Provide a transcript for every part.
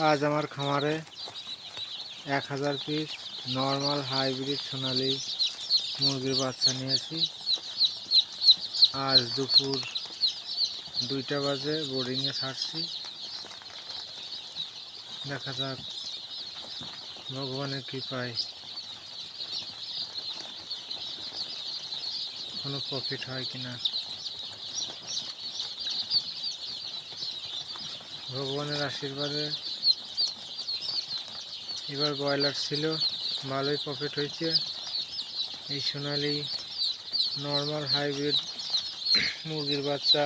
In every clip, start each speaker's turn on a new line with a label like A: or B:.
A: আজ আমার খামারে এক হাজার পিস নর্মাল হাইব্রিড সোনালি মুরগির বাচ্চা নিয়েছি। আজ দুপুর দুইটা বাজে বোর্ডিংয়ে ছাড়ছি। দেখা যাক, ভগবানের কৃপায় কোনো প্রফিট হয় কিনা। ভগবানের আশীর্বাদে এবার ব্রয়লার ছিল, ভালোই প্রফিট হয়েছে। এই সোনালি নর্মাল হাইব্রিড মুরগির বাচ্চা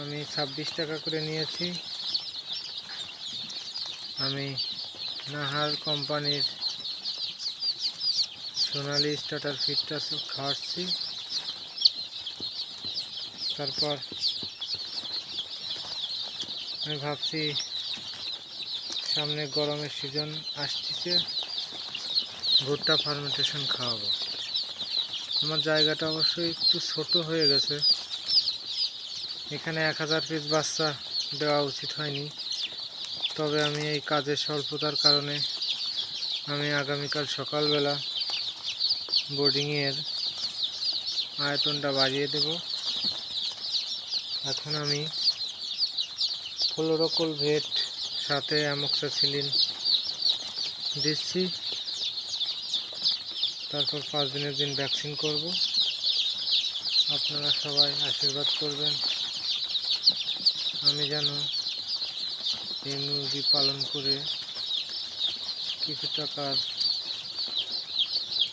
A: আমি ছাব্বিশ টাকা করে নিয়েছি। আমি নাহার কোম্পানির সোনালি স্টার্টার ফিটটা খাওয়াচ্ছি। তারপর আমি ভাবছি সামনে গরমের সিজন আসতেছে, ভুট্টা ফার্মেন্টেশন খাওয়াবো। আমার জায়গাটা অবশ্যই একটু ছোট হয়ে গেছে। এখানে এক হাজার পিস বাচ্চা দেওয়া উচিত হয়নি। তবে আমি এই কাজের স্বল্পতার কারণে আমি আগামীকাল সকালবেলা বোর্ডিংয়ের আয়তনটা বাড়িয়ে দেব। এখন আমি ফ্লোরোকল ভেট সাথে অ্যামক্সাসিলিন দিচ্ছি। তারপর পাঁচ দিনের দিন ভ্যাকসিন করব। আপনারা সবাই আশীর্বাদ করবেন। আমি যেন এই মুরগি পালন করে কিছু টাকার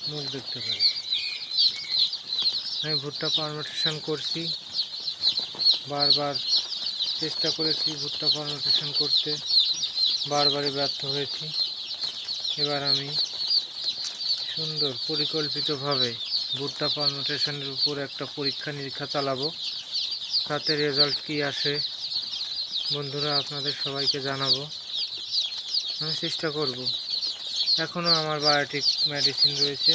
A: মুখ দেখতে পারি আমি ভুট্টা পারমেটেশন করছি। বারবার চেষ্টা করেছি ভুট্টা পারমেটেশন করতে। বারবারই ব্যর্থ হয়েছি। এবার আমি সুন্দর পরিকল্পিতভাবে ভুট্টা পারমেটেশনের উপর একটা পরীক্ষা নিরীক্ষা চালাবো। তাতে রেজাল্ট কি আসে বন্ধুরা আপনাদের সবাইকে জানাব। আমি চেষ্টা করব। এখনও আমার বায়োটিক মেডিসিন রয়েছে।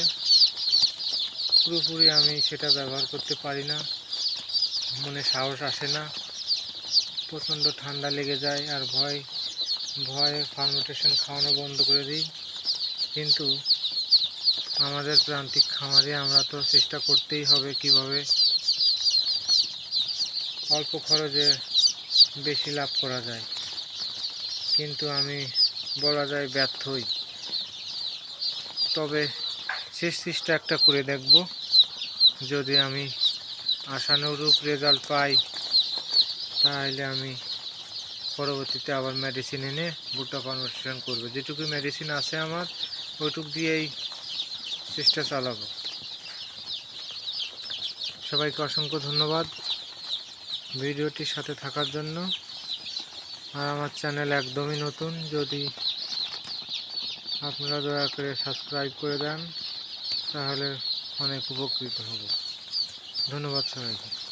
A: পুরোপুরি আমি সেটা ব্যবহার করতে পারি না। মনে সাহস আসে না। প্রচণ্ড ঠান্ডা লেগে যায় আর ভয়, ভয়ে ফার্মেন্টেশন খাওয়ানো বন্ধ করে দিই। কিন্তু আমাদের প্রান্তিক খামারে আমরা তো চেষ্টা করতেই হবে কীভাবে অল্প খরচে বেশি লাভ করা যায়। কিন্তু আমি বলা যায় ব্যর্থই। তবে শেষ চেষ্টা একটা করে দেখব। যদি আমি আশানুরূপ রেজাল্ট পাই তাহলে আমি পরবর্তীতে আবার মেডিসিন এনে ভুট্টা কনভার্সেশন করব। যেটুকু মেডিসিন আছে আমার ওইটুক দিয়েই চেষ্টা চালাবো। সবাইকে অসংখ্য ধন্যবাদ ভিডিওটির সাথে থাকার জন্য। আর আমার চ্যানেল একদমই নতুন, যদি আপনারা দয়া করে সাবস্ক্রাইব করে দেন, তাহলে অনেক উপকৃত হব। ধন্যবাদ সবাইকে।